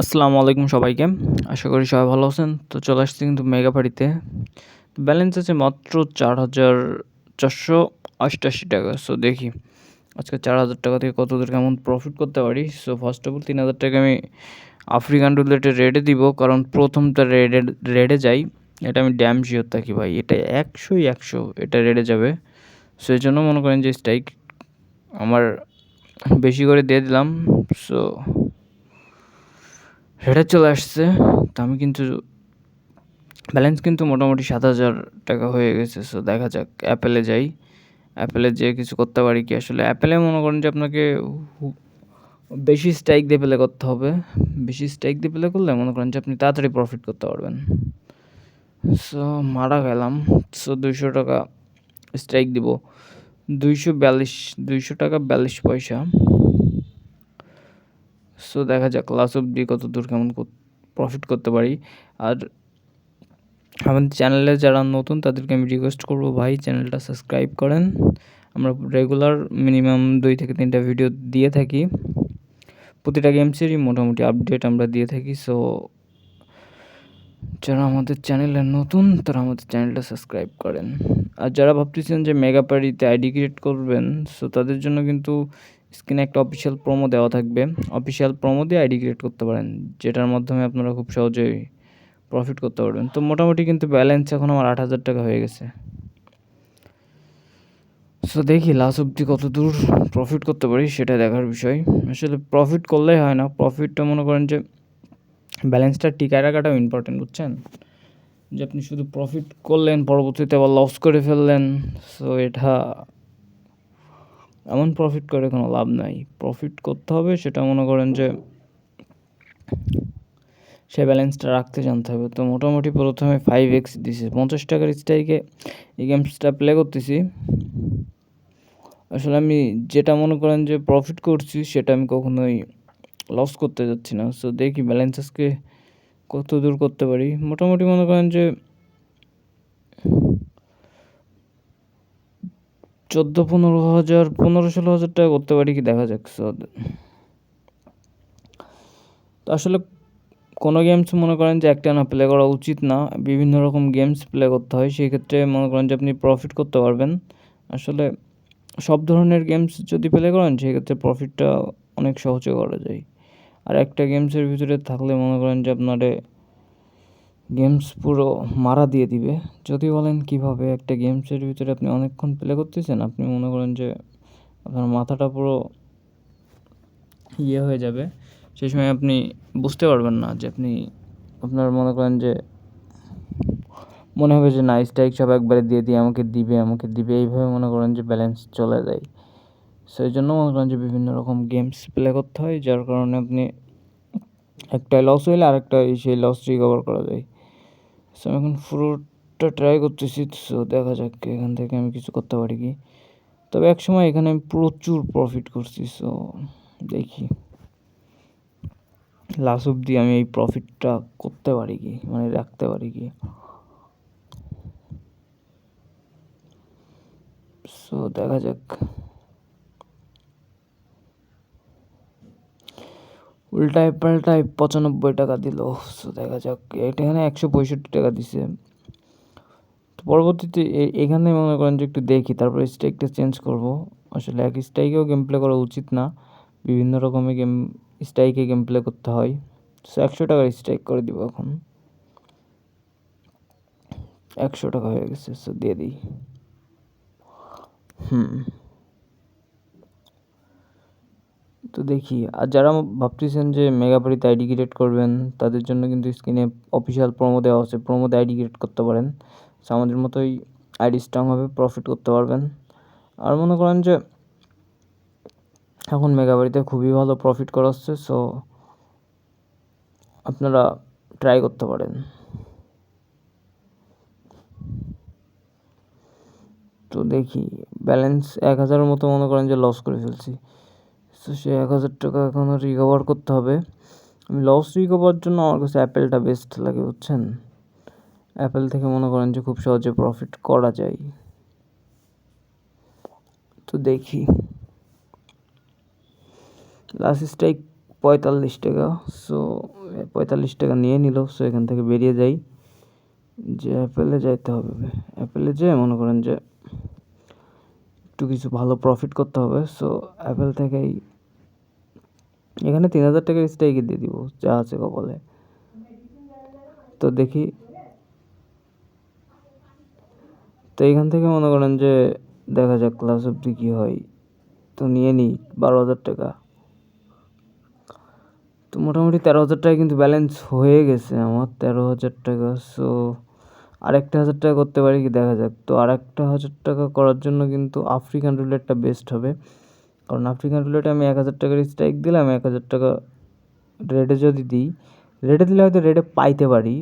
আসসালামু আলাইকুম সবাইকে। আশা করি সবাই ভালো আছেন। তো চলে আসছি কিন্তু মেগা পাড়িতে ব্যালেন্স আছে মাত্র চার হাজার চারশো অষ্টাশি টাকা। সো দেখি আজকে চার হাজার টাকা থেকে কত দূর কেমন প্রফিট করতে পারি। সো ফার্স্ট অফ অল তিন হাজার টাকা আমি আফ্রিকান রুলেটে রেডে দিব। কারণ প্রথমটা রেডে রেডে যাই, এটা আমি ড্যাম শিওর থাকি ভাই। এটা একশোই একশো, এটা রেডে যাবে। সেই জন্য মনে করেন যে স্ট্রাইক আমার বেশি করে দিয়ে দিলাম। সো হেডে চলে আসছে, তো আমি কিন্তু ব্যালেন্স কিন্তু মোটামুটি সাত হাজার টাকা হয়ে গেছে সো দেখা যাক অ্যাপেলে যাই। অ্যাপেলে যে কিছু করতে পারি কি আসলে? অ্যাপেলে মনে করেন যে আপনাকে বেশি স্ট্রাইক দিয়ে পেলে করতে হবে। বেশি স্ট্রাইক দিয়ে পেলে করলে মনে করেন যে আপনি তাড়াতাড়ি প্রফিট করতে পারবেন। সো মারা গেলাম সো দুইশো টাকা স্ট্রাইক দিব। দুইশো বিয়াল্লিশ, দুইশো টাকা বিয়াল্লিশ পয়সা। সো দেখা যাক লাস্ট অব্দি কত দূর কেমন প্রফিট করতে পারি। আর আমাদের চ্যানেলে যারা নতুন, তাদেরকে আমি রিকোয়েস্ট করব, ভাই চ্যানেলটা সাবস্ক্রাইব করেন। আমরা রেগুলার মিনিমাম দুই থেকে তিনটা ভিডিও দিয়ে থাকি। প্রতিটা গেমসেরই মোটামুটি আপডেট আমরা দিয়ে থাকি। সো যারা আমাদের চ্যানেলে নতুন, তারা আমাদের চ্যানেলটা সাবস্ক্রাইব করেন। আর যারা ভাবতেছেন যে মেগা পারিতে আইডি ক্রিয়েট করবেন সো তাদের জন্য কিন্তু স্ক্রিনে একটা অফিসিয়াল প্রোমো দেওয়া থাকবে। অফিসিয়াল প্রোমো দিয়ে আইডি ক্রিয়েট করতে পারেন, যেটার মাধ্যমে আপনারা খুব সহজেই প্রফিট করতে পারবেন। তো মোটামুটি কিন্তু ব্যালেন্স এখন আমার আট হাজার টাকা হয়ে গেছে। সো দেখি লাস্ট অব্দি কত দূর প্রফিট করতে পারি সেটা দেখার বিষয়। আসলে প্রফিট করলেই হয় না। প্রফিটটা মনে করেন যে ব্যালেন্সটা টিকায় রাখাটাও ইম্পর্টেন্ট বুঝছেন? যে আপনি শুধু প্রফিট করলেন, পরবর্তীতে আবার লস করে ফেললেন সো এটা এমন প্রফিট করে কোনো লাভ নাই। প্রফিট করতে হবে, সেটা মনে করেন যে সে ব্যালেন্সটা রাখতে জানতে হবে। তো মোটামুটি প্রথমে ফাইভ এক্স দিছে। পঞ্চাশ টাকার স্ট্রাইকে এই গেমসটা প্লে করতেছি। আসলে আমি যেটা মনে করেন যে প্রফিট করছি, সেটা আমি কখনোই লস করতে যাচ্ছি না। সো দেখি ব্যালেন্স কত দূর করতে পারি। মোটামুটি মনে করেন যে চোদ্দ, পনেরো হাজার, পনেরো ষোলো হাজার টাকা করতে পারি কি দেখা যাক তো আসলে কোনো গেমস মনে করেন যে একটা না প্লে করা উচিত না, বিভিন্ন রকম গেমস প্লে করতে হয়, সেই ক্ষেত্রে মনে করেন যে আপনি প্রফিট করতে পারবেন। আসলে সব ধরনের গেমস যদি প্লে করেন সেক্ষেত্রে প্রফিটটা অনেক সহজে করা যায়। আর একটা গেমসের ভিতরে থাকলে মনে করেন যে আপনারে গেমস পুরো মারা দিয়ে দিবে। যদি বলেন কীভাবে একটা গেমসের ভিতরে আপনি অনেকক্ষণ প্লে করতেছেন, আপনি মনে করেন যে আপনার মাথাটা পুরো ইয়ে হয়ে যাবে। সেই সময় আপনি বুঝতে পারবেন না যে আপনি আপনার মনে করেন যে মনে হবে যে না স্ট্রাইক সব একবারে দিয়ে দিয়ে আমাকে দিবে আমাকে দিবে। এইভাবে মনে করেন যে ব্যালেন্স চলে যায়। সেই জন্য মনে করেন যে বিভিন্ন রকম গেমস প্লে করতে হয়, যার কারণে আপনি একটা লস হইলে আরেকটা সেই লস রিকভার করা যায়। সো আমি এখন ফ্রুটটা ট্রাই করতেছি সো দেখা যাক এখান থেকে আমি কিছু করতে পারি কি। তবে এক সময় এখানে আমি প্রচুর প্রফিট করছি সো দেখি। লাস্ট অব্দি আমি এই প্রফিটটা করতে পারি কি মানে রাখতে পারি কি। সো দেখা যাক। উল্টায় পাল্টায় পঁচানব্বই টাকা দিল। দেখা যাক এটা এখানে একশো পঁয়ষট্টি টাকা দিছে। তো পরবর্তীতে এখানে মনে করেন যে একটু দেখি, তারপরে স্ট্রাইকটা চেঞ্জ করব। আসলে এক স্ট্রাইকেও গেম প্লে করা উচিত না। বিভিন্ন রকমের গেম স্ট্রাইকে গেম প্লে করতে হয়। সো একশো টাকার স্ট্রাইক করে দিব এখন। একশো টাকা হয়ে গেছে সো দিয়ে দিই। হুম তো দেখি। আর যারা ভাবতেছেন যে মেগাপাড়িতে আইডি ক্রিয়েট করবেন, তাদের জন্য কিন্তু স্ক্রিনে অফিসিয়াল প্রোমো দেওয়া আছে। প্রোমোতে আইডি ক্রিয়েট করতে পারেন। সো আমাদের মতোই আইডি স্ট্রং হবে প্রফিট করতে পারবেন। আর মনে করেন যে এখন মেগাবাড়িতে খুবই ভালো প্রফিট করা হচ্ছে সো আপনারা ট্রাই করতে পারেন। তো দেখি ব্যালেন্স এক হাজারের মতো মনে করেন যে লস করে ফেলছি। তো সে এক হাজার টাকা এখন রিকভার করতে হবে। আমি লস রিকভার জন্য আমার কাছে অ্যাপেলটা বেস্ট লাগে, বুঝছেন? অ্যাপেল থেকে মনে করেন যে খুব সহজে প্রফিট করা যায়। তো দেখি। লাস্ট স্ট্রাইক পঁয়তাল্লিশ টাকা সো পঁয়তাল্লিশ টাকা নিয়ে নিল সো এখান থেকে বেরিয়ে যাই। যে অ্যাপেলে যাইতে হবে। অ্যাপেলে যেয়ে মনে করেন যে একটু কিছু ভালো প্রফিট করতে হবে সো অ্যাপেল থেকেই এখানে তিন হাজার টাকার স্ট্রাইকে দিয়ে দিব, যা আছে কপালে। তো দেখি। তো এখান থেকে মনে করেন যে দেখা যাক ক্লাস অব্দি কী হয়। তো নিয়ে নিই, বারো হাজার টাকা। তো মোটামুটি তেরো হাজার টাকা কিন্তু ব্যালেন্স হয়ে গেছে আমার, তেরো হাজার টাকা। সো আরেকটা হাজার টাকা করতে পারি কি? দেখা যাক। তো আরেকটা হাজার টাকা করার জন্য কিন্তু আফ্রিকান রুলেটটা বেস্ট হবে। কারণ আফ্রিকান রুলেটে আমি এক হাজার টাকার স্ট্রাইক দিলাম, এক হাজার টাকা রেডে যদি দিই রেডে দিলে হয়তো রেডে পাইতে পারি,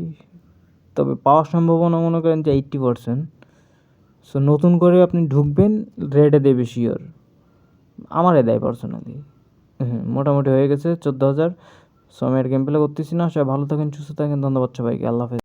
তবে পাওয়ার সম্ভাবনা মনে করেন যে এইট্টি পারসেন্ট সো নতুন করে আপনি ঢুকবেন রেডে দেবে শিওর আমারে দেয় পার্সোনালি হুম, মোটামুটি হয়ে গেছে চোদ্দ হাজার। সো আমি আর গেম প্লে করতেছি না, সবাই ভালো থাকেন, সুস্থ থাকেন, ধন্যবাদ সবাইকে, আল্লাহ হাফেজ।